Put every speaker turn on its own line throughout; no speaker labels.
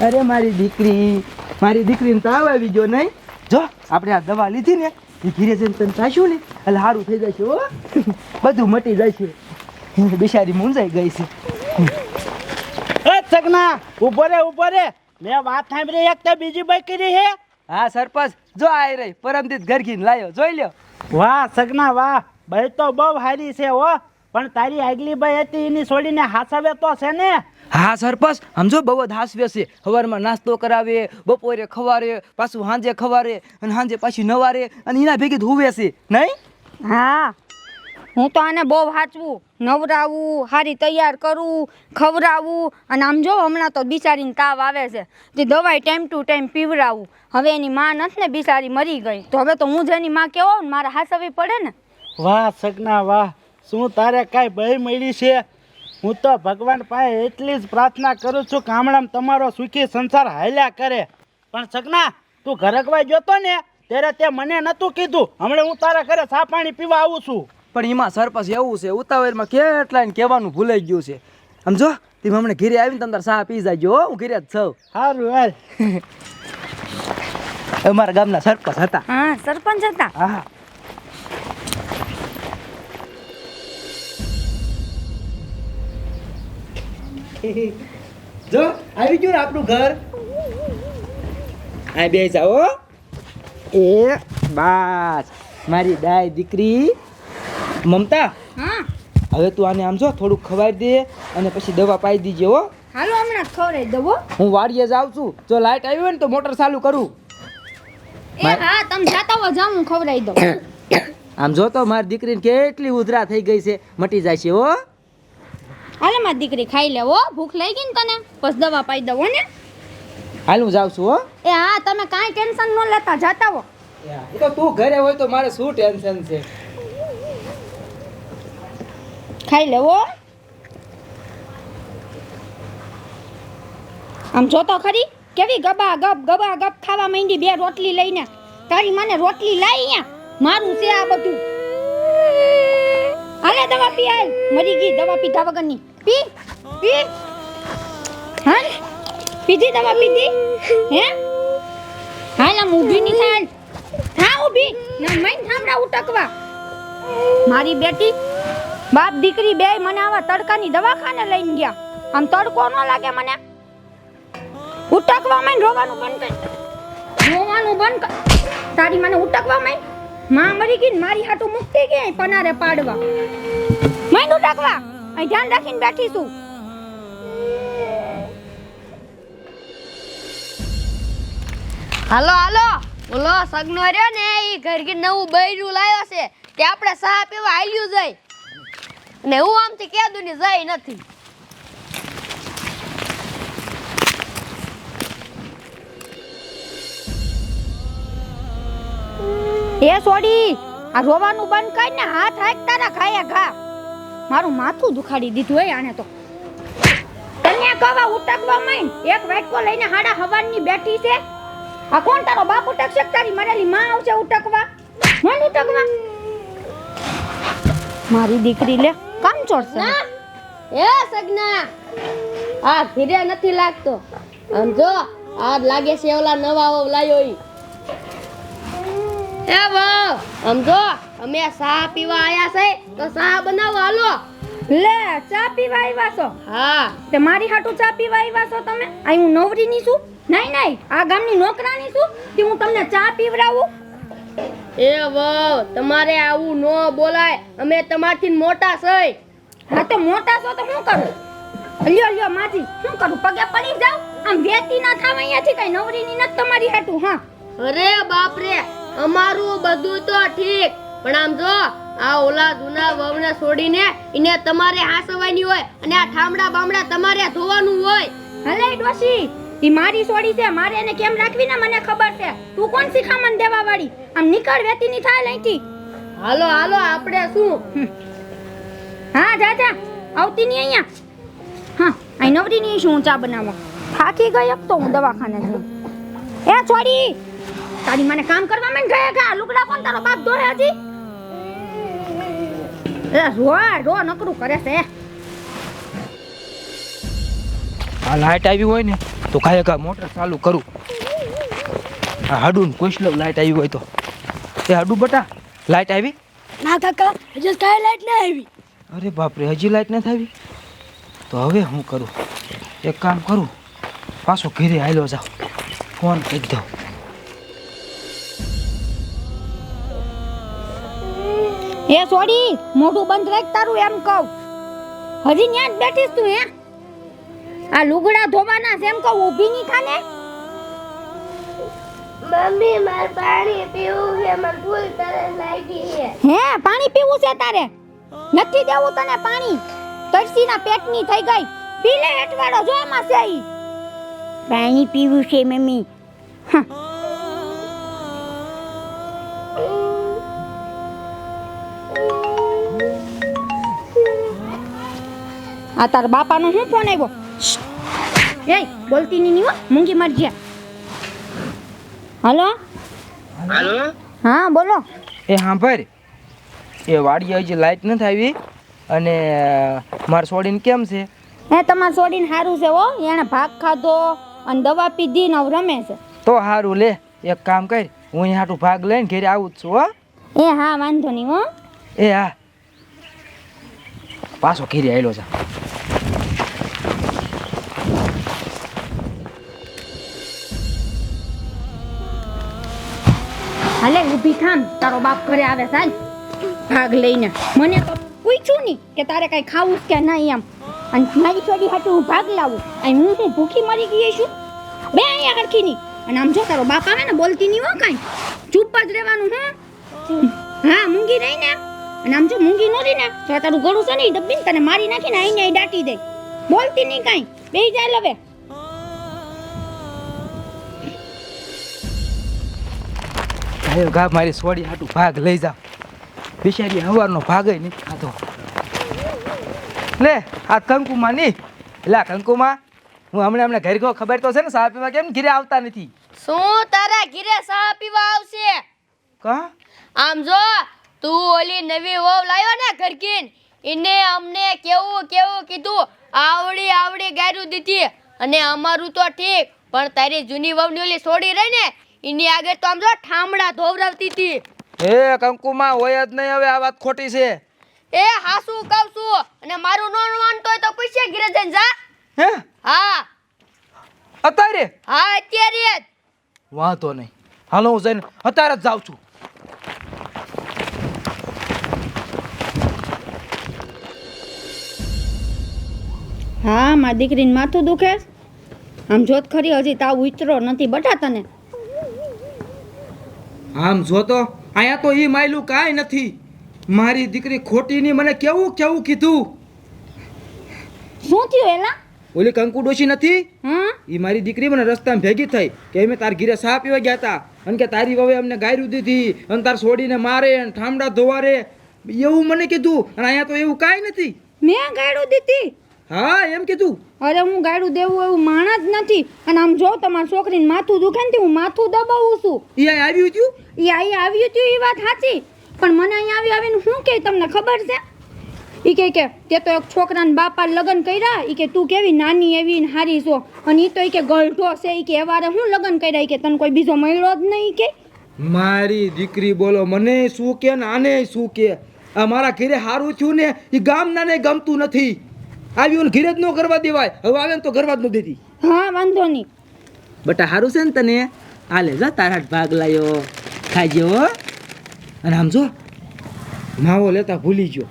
અરે મારી દીકરી મારી દીકરીને તાવ આવી ગયો નહીં. જો આપણે આ દવા લીધી ને એ ઘીરે જઈને તને ચાશું ને એટલે સારું થઈ જશે હો. બધું મટી જશે. બિચારી મૂંઝાઈ ગઈ છે.
સગના ઊભો રે ઊભો રે. મેં વાત સાંભળી એક તો બીજી બાઈ કરી હે.
હા સરપંચ જો આઈ રહી પરમદીત ઘર ઘીને લાયો જોઈ લ્યો.
વાહ સગના વાહ. ભાઈ તો બહુ હારી છે હો. પણ તારી આગલી ભાઈ હતી એની છોડીને હાસવે તો છે ને.
હા સરપંચ સમજો બહુ જ હાસ્ય છે. સવારમાં નાસ્તો કરાવે બપોરે ખવારે પાછું સાંજે ખવારે અને સાંજે પાછી નવારે અને એના ભેગી ધોવે છે. નહીં?
હા. હું તો આને બહુ વાંચવું નવરાવું હારી તૈયાર કરું ખવડાવવું અને આમ જો હમણાં તો બિચારીને તાવ આવે છે. તે દવાઈ ટાઈમ ટુ ટાઈમ પીવડાવું. હવે એની માં નથી ને બિચારી મરી ગઈ. તો હવે તો હું જેની માં કેવો ને મારે હાસવી પડે ને?
વાહ સગના વાહ. શું તારે કાંઈ ભય મળી છે? હું તો ભગવાન પાસે એટલી જ પ્રાર્થના કરું છું કે હમણાં તમારો સુખી સંસાર હાલ્યા કરે. પણ સગના તું ઘરકવા જોતો ને ત્યારે તે મને નહોતું કીધું. હમણાં હું તારા ઘરે સા પાણી પીવા આવું છું.
પણ એમાં સરપંચ એવું છે ઉતાવળમાં કેટલા કહેવાનું ભૂલાઈ ગયું છે. આમ જો તમે હમણાં ઘીરે આવીને તમે તાર ચા પી જાજો હો, હું ઘીરે જ છું.
સારું હાલ.
અમારા ગામના સરપંચ હતા.
હા સરપંચ હતા.
હા. જો આવી ગયું ને આપણું ઘર? આ બે જાઓ એ બસ. મારી દાય દીકરી. મમતા
હા.
હવે તું આને આમ જો થોડુંક ખવાઈ દે અને પછી દવા પાઈ દીજે હો.
હાલો હમણાં ખવડાવી દવો
હું. વાડીએ જાઉં છું. જો લાઈટ આવી હોય ને તો મોટર ચાલુ કરું.
એ હા તમે જાતા હો જાઉં હું ખવડાવી દઉં.
આમ જો તો મારી દીકરીને કેટલી ઉધરા થઈ ગઈ છે મટી જાય છે હો.
હાલે મારી દીકરી ખાઈ લે હો ભૂખ લાગી ગઈ ને તને? પછી દવા પાઈ દવો ને?
હાલ હું જાઉં છું હો.
એ હા તમે કાંઈ ટેન્શન ન લેતા જાતા હો.
એ તો તું ઘરે હોય તો મારે શું ટેન્શન છે?
ખાઈ લેવો આમ જોતો ખરી? કેવી ગબા ગપ ગબા ગપ ખાવા માંડી બે રોટલી લઈને. તારી મને રોટલી લાઈ અહીંયા. મારું છે આ બધું. પી હાલ મરી ગઈ દવા પીધા વગરની. પી? પી? હા પીધી દવા પીધી? હે? હાલ, આમ ઊભી નહીં થાય. થા ઊભી. ના મૈન થામડા ઉટકવા. મારી બેટી, બાપ દીકરી બે મને આવા તડકાની દવાખાને લઈને ગયા. આમ તડકો ન લાગે મને. ઉટકવા મૈન રોવાનું બંધ કર. રોવાનું બંધ કર. તારી મને ઉટકવા માંડ માં મરી ગઈ મારી હાટુ મુક્તિ કે પનારે પાડવા. માંડ ઉટકવા અહીં ધ્યાન રાખીને બેઠી છું.
હાલો હાલો. બોલો, સગનો રહ્યો ને એ ઘર ઘર નવું બૈરું લાવ્યો છે. તે આપણે સાહ પીવા હાલ્યું જાય ને હું આમથી કેદું ની જઈ નથી.
એ સોડી, આ રોવાનું બંધ કર ને હાથ હાથ તારા ખાયા ઘા. મારું માથું દુખાડી દીધું હોય આને તો. તને કવા ઉટકવા માંડ એક વાટકો લઈને હાડા હવાની બેઠી છે. આ કોણ તારો બાપ ઉટકશે તારી મરેલી માં આવશે ઉટકવા? મન ઉટકવા? મારી દીકરી લે, કામ ચોરશે
ના, એ સગના, આ ઘીરે નથી લાગતો. આમ જો આ લાગે છે ઓલા નવા ઓ લાયો ઈ. એ વો સમજો? અમે સા પીવા આયા છે તો સા બનાવો હાલો.
લે ચા પીવા આવ્યા છો?
હા.
તે મારી હાટુ ચા પીવા આવ્યા છો તમે? આ હું નવરીની છું? નહીં નહીં આ ગામની નોકરાની છું કે હું તમને ચા પીવડાવું?
એ વાવ તમારે આવું ન બોલાય. અમે તમારથી મોટા છે.
હા તો મોટા છો તો શું કરું? લ્યો લ્યો માજી શું કરું? પગે પડી જાવ આમ વેતી ના થાવ અહીંયાથી કઈ નવરીની નથી તમારી હાટુ હા?
અરે બાપ રે અમારું બધું તો ઠીક. પણ આમ જો આ ઓલા જૂના વવને છોડીને એને તમારે હાસવાની હોય અને આ ઠામડા બામડા તમારે ધોવાનું હોય.
હલે ડોશી ઈ મારી છોડી છે મારે એને કેમ રાખવી ને મને ખબર છે? તું કોણ શિખામણ દેવા વાળી આમ નીકળ વેતી ની થાય લઈતી
હાલો હાલો આપણે શું?
હા જા જા. આવતી નહીં અહીંયા. હા આ નવરી ની શું ચા બનાવવા? થાકી ગઈ તો હું દવાખાને જઉં. એ છોડી! તારી મને કામ કરવા મને ગયા ગયા લુગડા કોણ તારો બાપ દોરે હજી? એ રો રો નકરું કરે છે.
આ લાઈટ આવી હોય ને તો કાંઈ કા મોટર ચાલુ કરું. આ હાડું કોઈસલો લાઈટ આવી હોય તો. એ હાડું બટા લાઈટ આવી?
ના કાકા હજી કાંઈ લાઈટ ના આવી.
અરે બાપરે હજી લાઈટ નથી આવી? તો હવે હું કરું? એક કામ કરું પાછો ઘેરે આવેલો જાઉં. ફોન કરી દઉં.
એ સોડી મોઢું બંધ રાખ તારું એમ કહું. હજી ન્યા જ બેઠીશ તું હે? આ લુગડા ધોવાના છે એમ કહું ઊભી નહીં ખાને
મમ્મી માર પાણી પીવું છે મને ભૂલ તરસ લાગી છે.
હે પાણી પીવું છે તારે? નથી દેવું તને પાણી? તરસીના પેટની થઈ ગઈ. પી લે હેઠવાડો જો એમાં છે. પાણી પીવું છે મમ્મી. આ તાર બાપાનો શું ફોન આવ્યો એ બોલતી નહીં ની હો મૂંગી મરજે હલો?
હાલો?
હા બોલો.
એ હા ભાઈ એ વાડીએ હજી લાઈટ નથી આવી અને માર છોડીને કેમ છે?
એ તમાર છોડીને સારું છે હો. એણે ભાગ ખાધો અને દવા પીધી ને રમે છે.
તો સારું લે એક કામ કર. હું અહીં હાટું ભાગ લઈને ઘેરે આવું જ છું હો.
એ હા વાંધો નહીં હો.
એ હા. પાછો ઘેરે આવેલો છે
હાલે ઊભી થામ તારો બાપ ઘરે આવે સાંજ ભાગ લઈને. મને તો પૂછ્યું નહીં કે તારે કાંઈ ખાવું કે નહીં એમ. અને મારી છોડી હાટું હું ભાગ લાવું. અને હું શું ભૂખી મરી ગઈ છું? બે અહીંયા હરખી નહીં. અને આમ જો તારો બાપ આવે ને, બોલતી નહીં હો કાંઈ. ચૂપ જ રહેવાનું, હું? હા, મૂંગી રહી ને? અને આમ જો મૂંગી નો રહી ને, તો તારું ગળું છે ને ઈ દબીને તને મારી નાખીને આઈને અહીં દાટી દે. બોલતી નહીં કાંઈ. બે જાય લવે
આવ્યો ગા મારી સોડી હાટું ભાગ લઈ જાવ બિચારી હવારનો ભાગ નહીં. ખાતો લે આ કંકુમાં નહીં. એટલે કંકુમાં. હું હમણાં હમણાં ઘર ગયો ખબર તો છે ને સાહ પીવા કેમ? ઘરે આવતા નથી.
શું તારા ઘીરે સાહ પીવા આવશે?
કા?
આમ જો તું ઓલી નવી વહુ લાવ્યો ને ઘરકીન એને અમને કેવું કેવું કીધું? આવડી આવડી ગાયરું દીધી. અને અમારું તો ઠીક પણ તારી જૂની વહુની ઓલી છોડી રહી ને એની આગળ તો આમ જો ઠામડા ધોવરાવતી હતી.
એ કંકુમાં હોય જ નહીં હવે આ વાત ખોટી છે.
એ હાસુ કહું છું? અને મારું નોન માનતો હોય તો પૂછે ગીરે જઈને જા.
હે?
હા.
અત્યારે?
હા અત્યારે જ.
વાંધો નહીં. હાલો હું જઈને અત્યારે જ જાઉં છું.
હા મારી દીકરીને માથું દુખે આમ જોત ખરી હજી તાવ ઉતરો નથી. બટા તને?
આમ જો તો અહીંયા તો એ માયલું કાંઈ નથી. મારી દીકરી ખોટીની મને કેવું કેવું કીધું?
શું થયું એલા?
ઓલી કંકુ ડોશી નથી? એ મારી દીકરી મને રસ્તામાં ભેગી થઈ કે અમે તાર ઘીરે સા પીવા ગયા હતા અને કે તારી વવે અમને ગાયરું દીધી અને તાર છોડીને મારે અને ઠામડા ધોવારે. એવું મને કીધું અને અહીંયા તો એવું કાંઈ નથી.
મેં ગાયડું દીધી?
હા એમ કીધું.
અરે હું ગાડું દેવું એવું માણા જ નથી. અને આમ જો તમારી છોકરીને માથું દુખે ને હું માથું દબાવું છું.
ઈ અહીં આવ્યું હતું
એ આઈ આવ્યું હતું એ વાત સાચી. પણ મને અહીંયા આવી આવીને શું કે તમને ખબર છે? એ કે કે તે તો એક છોકરાના બાપા લગ્ન કર્યા. એ કે તું કેવી નાની એવી ને હારી છો? અને એ તો એ કે ગળઢો છે. એ કે એવારે હું લગ્ન કર્યા? ઈ કે તને કોઈ બીજો મળ્યો જ નહીં કે?
મારી દીકરી બોલો મને શું કે ને આને શું કે? આ મારા ઘરે હારું થયું ને એ ગામના ને ગમતું નથી. આવ્યું ઘીરે જ ન કરવા દેવાય. હવે આવે ને તો કરવા જ ન દેતી
હા વાંધો નહીં.
બટા સારું છે ને તને? હાલે જા તારા ભાગ લાયો. ખાજો. અને આમ જો માવો લેતા ભૂલી ગયો.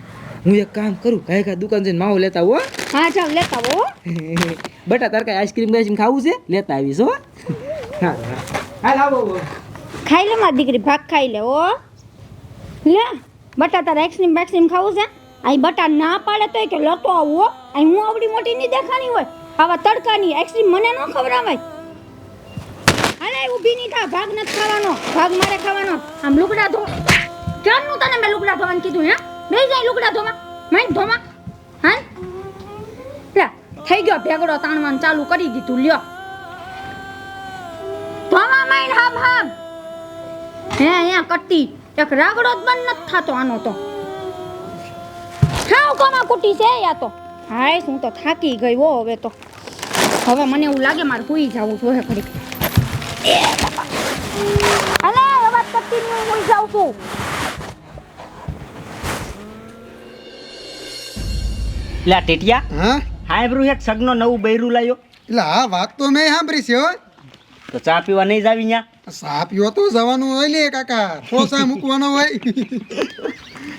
હું એક કામ કરું કઈ કઈ દુકાન જઈને માવો લેતા હો.
હા ચાલ લેતા હો.
બટા તાર કઈ આઈસ્ક્રીમ બાઈસ્ક્રીમ ખાવું છે? લેતા આવીશ હો. હા હા. આવો.
ખાઈ લે મારી દીકરી ભાગ ખાઈ લે ઓ લે બટા તારે આઈસ્ક્રીમ બાઈસ્ક્રીમ ખાવું છે? અહીં બટા ના પાડે તો કે લતો આવો અહીં હું આવડી મોટી નહીં દેખાણી હોય. આવા તડકાની એક્ચ્યુઅલી મને ન ખવડાવાય. અરે ઊભી નહીં થા. ભાગ નથી ખાવાનો. ભાગ મારે ખાવાનો. આમ લુગડા ધો. ક્યારનું તને મેં લુગડા ધોવાનું કીધું, હે? બે જાય લુગડા ધોમાં મેં ધોવા. હા લે, થઈ ગયો ભેગડો તાણવાનું ચાલુ કરી દીધું. લ્યો. ધોવા માઈન હામ હામ. હે, અહીંયા કટ્ટી એક રાગડો જ બંધ નથી થતો આનો તો. હાવ કોમાં કુટી છે યા તો? હાય હું તો થાકી ગઈ હો હવે તો. હવે મને એવું લાગે મારે સુઈ જવું જોઈએ ઘડી અલે અવાજ કરતી હું સુઈ જાઉં છું.
લા ટેટિયા.
હા?
બ્રુ એક સગનો નવું બૈરું લાયો.
એટલે હા વાત તો મેં સાંભળી છે હો.
તો ચા પીવા નહીં જાવી ન્યા?
સા પીવો તો જવાનું હોય લે કાકા. ઠોસા મૂકવાનો હોય.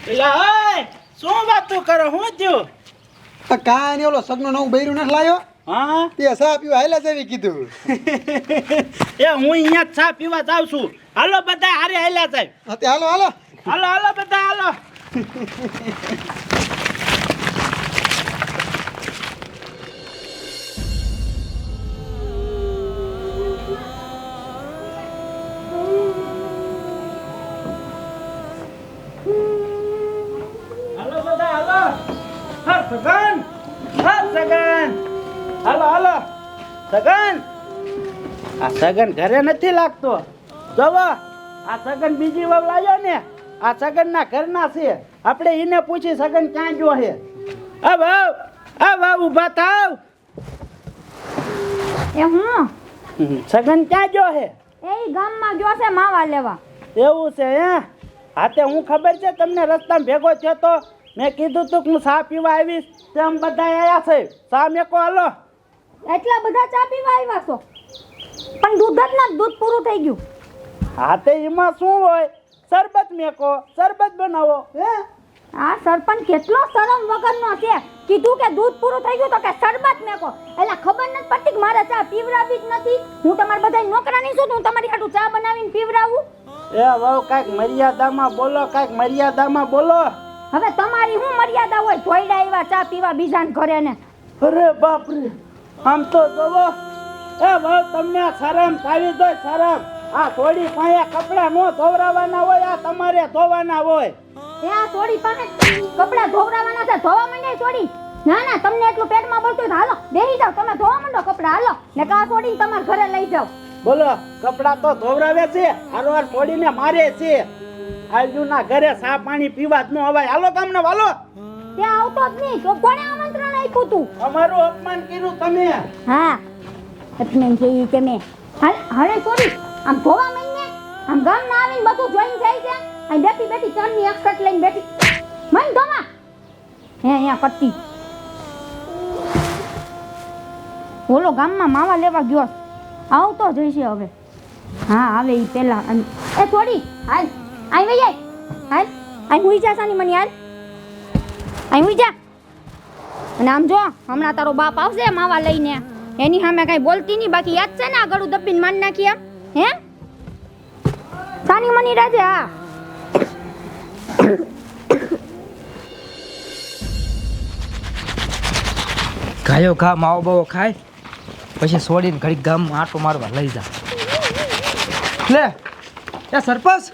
એટલે ઓય શું વાતો કરો? હું થયું
કાંઈ નહીં ઓલો સગનો નવું બૈરું નથી લાવ્યો
હા?
તે સા પીવા હાલ્યા જેવી કીધું.
એ હું અહીંયા સા પીવા જાઉં છું. હાલો બધા હારે હાલ્યા સાહેબ
હા તે હાલો હાલો.
હાલો હાલો બધા હાલો હાલો. સગન? આ સગન ઘરે નથી લાગતો. જવો આ સગન બીજી વહુ લાવ્યો ને આ સગન ના ઘરના છે. આપણે એને પૂછી સગન ક્યાં જો છે. આ ભાવ આ ભાવ ઊભા થાવ.
એ હું?
સગન ક્યાં જો છે?
એ ગામમાં જો છે માવા લેવા.
એવું છે હે? હા તે હું ખબર છે તમને રસ્તામાં ભેગો થયો તો? મેં કીધું તું કે હું ચા પીવા આવીશ. તેમ બધા આયા છે. ચા મેકો હાલો.
એટલા બધા ચા પીવા આવ્યા છો? પણ દૂધ જ ના દૂધ પૂરું થઈ ગયું.
હા તે એમાં શું હોય? શરબત મેકો શરબત બનાવો. હે?
આ સરપંચ કેટલો શરમ વગરનો છે. કીધું કે દૂધ પૂરું થઈ ગયું તો કે શરબત મેકો. એટલે ખબર નથી પડતી કે મારે ચા પીવડાવી જ નથી. હું તમારા બધા નોકરાની છું તો હું તમારી હાટું ચા બનાવીને પીવડાવું.
એ વહુ કાંઈક મર્યાદામાં બોલો કાંઈક મર્યાદામાં બોલો.
હવે તમારી શું મર્યાદા હોય? જોઈડા એવા ચા પીવા બીજાને ઘરે ને
અરે બાપરે. આમ તો જોવો એ વહુ તમને આ શરમ થાવી જોઈએ શરમ. આ થોડી પાસે કપડા નો ધોવરાવાના હોય આ તમારે ધોવાના હોય.
એ આ થોડી પાસે કપડા ધોવરાવાના છે ધોવા માંડે થોડી ના ના તમને એટલું પેટમાં બોલતું હોય તો હાલો બેસી જાઓ તમે ધોવા માંડો કપડા હાલો. ને કા થોડી તમારા ઘરે લઈ જાવ
બોલો કપડા તો ધોવરાવે છે હારવાર થોડીને મારે છે. આજુના ઘરે સા પાણી પીવા જ ન અવાય. હાલો તમને વાલો
ત્યાં આવતો જ નહીં તો કોણે આમંત્રણ આપ્યું તું.
અમારું અપમાન કર્યું તમે.
હા અપમાન છે ઈ કે મેં હાલ હાલે છોડી આમ ધોવા માંડને આમ ગામ ના આવીને બધું જોઈન જાય છે આ બેઠી બેઠી ચણની એક્સટ લઈને બેઠી. મન ધોવા. હે અહીંયા કરતી. ઓલો ગામમાં માવા લેવા ગયો આવતો જ હશે હવે. હા આવે ઈ પેલા એ થોડી હાલ આઈ વઈ જાય હાલ આઈ હુઈ જા સાની મની હાલ. હુઈ જા. અને આમ જો, હમણાં તારો બાપ આવશે માવા લઈને. એની સામે કઈ બોલતી નહીં, બાકી યાદ છે ને આ ગળું દબીને માન નાખી એમ? હે? સાની મની રાજે, હા.
ગાયો ઘા, માવો બાવો ખાય, પછી છોડીને ઘડી ગામમાં આટો મારવા લઈ જા. લે, એ સરપંચ,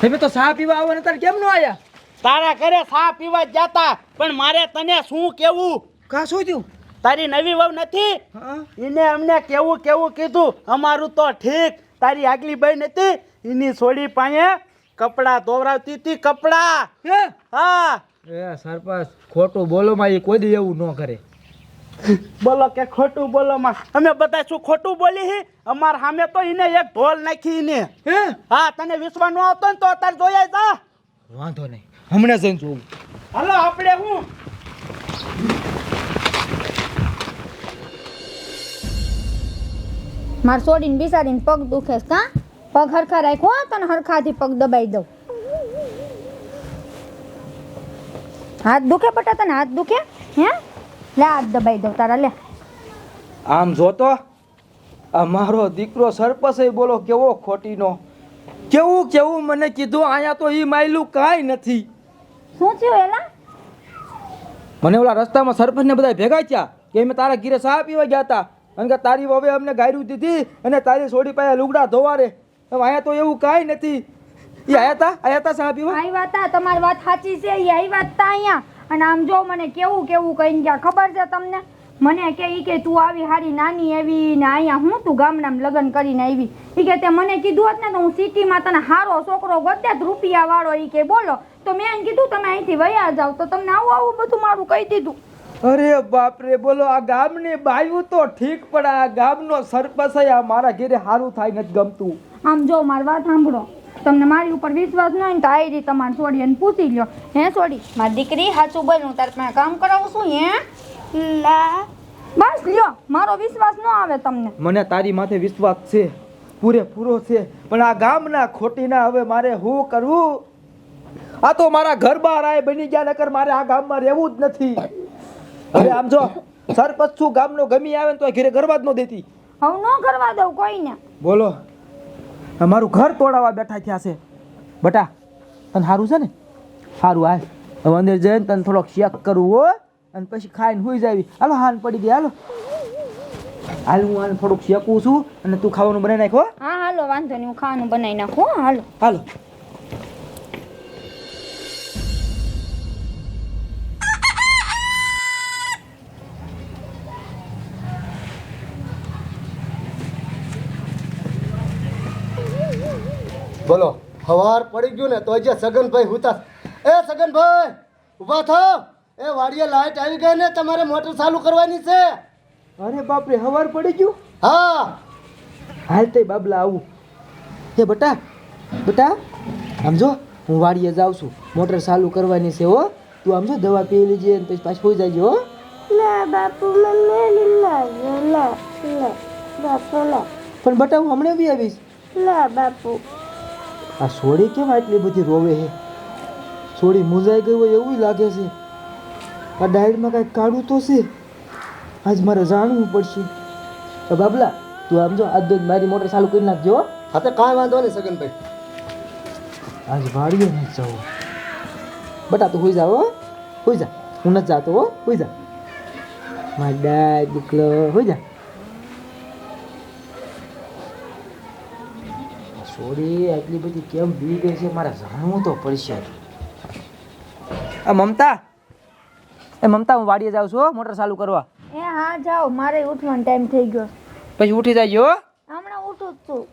તમે તો ચા પીવા આવો ને તારે કેમ ન આયા?
તારા ઘરે સા પીવા જ જાતા પણ મારે તને શું કેવું?
કા શું થયું?
તારી નવી વહુ નથી?
હા.
એને અમને કેવું કેવું કીધું? અમારું તો ઠીક. તારી આગલી બહેન હતી. એની છોડી પાસે કપડાં ધોવરાવતી હતી કપડાં.
હે?
હા.
એ સરપંચ ખોટું બોલો માં એ કોઈ દી એવું ન કરે.
બોલો કે ખોટું બોલો માં અમે બધા શું ખોટું બોલી હી? અમાર સામે તો એને એક ઢોલ નાખી એને.
હે?
હા તને વિશ્વાસ ન આવતો ને તો અત્યારે જોયા જા
વાંધો નહીં. હમણાં જઈને જોઉં.
હાલો આપણે હું?
માર છોડીને બિસાડીને પગ દુખે છે કા? પગ હરખા રાખો તને હરખાથી પગ દબાઈ દઉં. હાથ દુખે બટા તને હાથ દુખે? હે? લે હાથ દબાઈ દઉં તારા લે.
આમ જોતો આ મારો દીકરો સરપંચ બોલો કેવો ખોટીનો? કેવું કેવું મને કીધું અહીંયા તો એ માયલું કાંઈ નથી.
શું થયું એલા?
મને ઓલા રસ્તામાં સરપંચને બધા ભેગા થયા કે અમે તારા ઘીરે સાહ પીવા ગયા હતા. અને કે તારી વવે અમને ગાયરું દીધી અને તારી સોડી પાસે લુગડા ધોવારે. હવે અહીંયા તો એવું કાંઈ નથી. એ આયા તા? આયા તા ચા પીવા?
આવી વાત તમારી વાત સાચી છે એ આવી વાત તા અહીંયા. અને આમ જો મને કેવું કેવું કહીને ગયા ખબર છે તમને? મને કે ઈ કે તું આવી હારી નાની એવી ને અહીંયા હું તું ગામડામાં લગ્ન કરીને આવી? ઈ કે તે મને કીધું હોત ને તો હું સિટીમાં તને હારો છોકરો જ રૂપિયા વાળો ઈ કે બોલો. તો મેં એને કીધું તમે અહીંથી વયા જાવ તો તમને આવું આવું બધું મારું કહી દીધું.
અરે બાપ રે બોલો આ ગામની બાયું તો ઠીક પણ આ ગામનો સરપંચ આ મારા ઘેરે સારું થાય નથી ગમતું.
આમ જો મારી વાત સાંભળો. તમને મારી ઉપર વિશ્વાસ ન હોય ને તો આવી રીતે તમારે છોડી અને પૂછી લ્યો. હે છોડી મારી દીકરી સાચું બોલ હું તારે કામ કરાવું છું હે? લા. બસ લ્યો મારો વિશ્વાસ ન આવે તમને.
મને તારી માથે વિશ્વાસ છે પૂરેપૂરો છે પણ આ ગામના ખોટીના હવે મારે શું કરવું? આ તો મારા ઘર બહાર આય બની ગયા નકર મારે આ ગામમાં રહેવું જ નથી. હવે આમ જો સરપંચ છું ગામનો ગમી આવે ને તો ઘરે ગરબા જ ન દેતી.
હવે ન કરવા દઉં કોઈને.
બોલો મારું ઘર તોડાવવા બેઠા થયા છે. બટા તને સારું છે ને? સારું હાલ. હવે અંદર જઈને તને થોડોક શેક કરવું હો. અને પછી ખાઈને સુઈ જાવી. હાલો હાલ પડી ગઈ હાલો. હાલ હું આને થોડુંક શેકું છું અને તું ખાવાનું બનાવી નાખો
હા. હાલો વાંધો નહીં હું ખાવાનું બનાવી નાખું હો, હાલો.
હાલો.
બોલો હવાર પડી ગયું ને તો જે સગનભાઈ હુતા એ સગનભાઈ ઊભા થાવ. એ વાડીએ લાઈટ આવી ગઈ ને તમારે મોટર ચાલુ કરવાની છે.
અરે બાપરે હવાર પડી ગયું?
હા.
હાલ તે બાબલા આવું. હે બટા બટા સમજો હું વાડીએ જાઉં છું. મોટર ચાલુ કરવાની છે હો. તું આમ જો દવા પી લેજે અને પછી પાછી હોઈ જાય હો. પણ બટા હું હમણાં બી આવીશ. આ સોડી કેમ આટલી બધી રોવે છે? સોડી મૂંઝાઈ ગઈ હોય એવું લાગે છે. આ ડાયટમાં કાંઈક કાઢું તો છે. આજ મારે જાણવું પડશે. તો બાબલા તું આમ જો આજ દોજ મારી મોટર ચાલુ કરી નાખજો હો.
તો કાંઈ વાંધો નહીં સગનભાઈ.
આજ વાડીએ નથી જવું બટા તું હોઈ જાઓ હોઈ જા. હું નથી જાતો હો. હોઈ જા. મારા ડાય દીકલો હોઈ જા. સોરી આટલી બધી કેમ બી ગઈ છે મારે જાણવું તો પડશે. આ મમતા એ મમતા હું વાડીએ જાઉં છું હો, મોટર ચાલુ કરવા.
એ હા જાઓ. મારે ઉઠવાનો ટાઈમ થઈ ગયો.
પછી ઉઠી જાય હો.
હમણાં ઉઠું જ છું.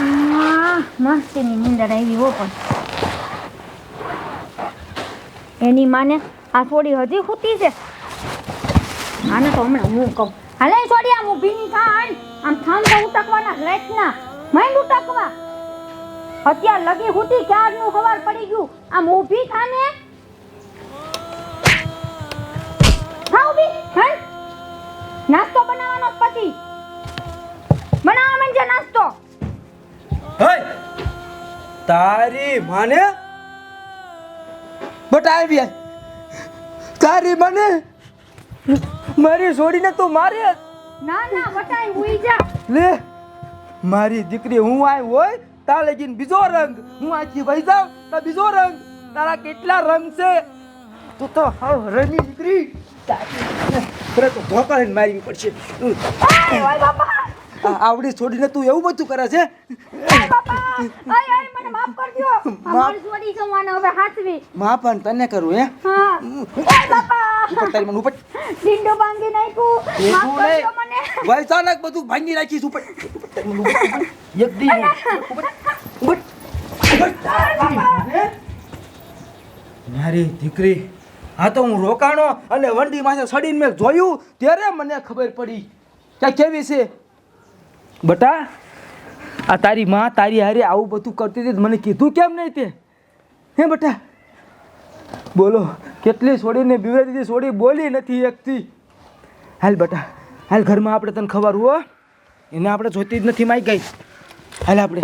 આહ, મસ્તીની નીંદર આવી હો પણ. એની માને આ થોડી હજી ખૂટી છે. આને તો હમણાં હું કહું. હાલે છોડી આમ ઊભી ની થાન આમ થાંભલા ઉટકવાના રાતના માઇન્ડ ઉટકવા અત્યાર લગી હુતી ક્યારનું ખબર પડી ગયું? આમ ઊભી થાને થા ઊભી. હન નાસ્તો બનાવવાનો પતિ બનાવવા મંજે નાસ્તો.
હે તારી માને? બટ આવી. તારી મને? મારી છોડીને તું મારે?
ના ના વટાઈ ઉઈ જા.
લે મારી દીકરી હું આય હોય તા લગીન બીજો રંગ. હું આજી વહી જાઉં તા બીજો રંગ. તારા કેટલા રંગ છે? તું તો હાવ રમી દીકરી. તારે તો ધોકા મારવી પડશે.
બાપા.
આવડી છોડીને તું એવું બધું કરે છે?
ઓય બાપા આય આય મને માફ કરજો. અમારી છોડી જવાને હવે હાથવી
માં પણ તને કરું હે?
હા. ઓય બાપા.
ઉપર તારી મને ઉપર.
ડીંડો ભાંગી નાખ્યું. માફ
એવું
કરજો
નહીં
મને.
વૈસાનક બધું ભાંગી નાખીશ ઉપર. ઉપર તારી મને ઉપર. એક દી ઉપર. ઉપર. ઉપર. મારી દીકરી આ તો હું રોકાણો અને વંડી માથે સડીને મેં જોયું ત્યારે મને ખબર પડી. કે કેવી છે? બટા, આ તારી માં, તારી હારે આવું બધું કરતી હતી મને કીધું કેમ નહીં તે? હે બટા, બોલો, કેટલી છોડીને બીવે દીધી? છોડી બોલી નથી એકથી હાલ બટા, હાલ ઘરમાં આપણે તને ખબર હો. એને આપણે જોતી જ નથી માઈ ગઈ હાલ આપણે